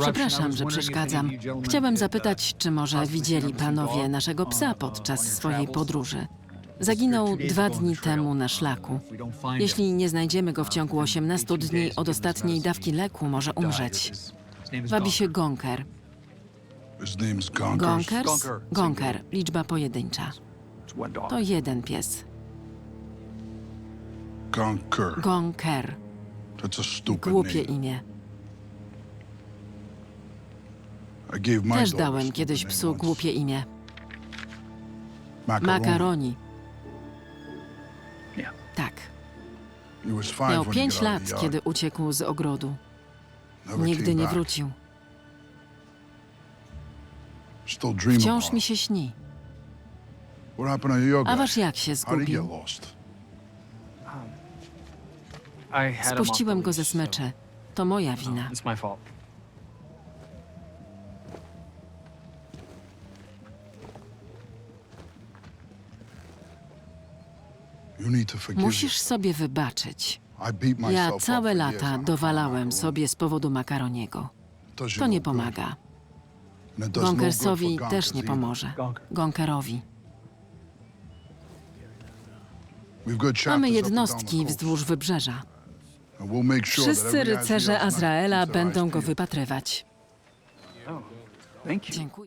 Przepraszam, że przeszkadzam. Chciałem zapytać, czy może widzieli panowie naszego psa podczas swojej podróży. Zaginął dwa dni temu na szlaku. Jeśli nie znajdziemy go w ciągu 18 dni od ostatniej dawki leku, może umrzeć. Wabi się Gonker. Gonkers. Gonker, liczba pojedyncza. To jeden pies. Gonker. Głupie imię. Też dałem kiedyś psu głupie imię. Macaroni. Makaroni. Tak. Miał pięć lat, kiedy uciekł z ogrodu. Nigdy nie wrócił. Wciąż mi się śni. A wasz jak się zgubił? lost? Spuściłem go ze smyczy. To moja wina. Musisz sobie wybaczyć. Ja całe lata dowalałem sobie z powodu makaroniego. To no nie pomaga. No good Gonkersowi też nie pomoże. Gonker. Gonkerowi. Mamy jednostki wzdłuż wybrzeża. Wszyscy rycerze Azraela będą go wypatrywać. You. Dziękuję.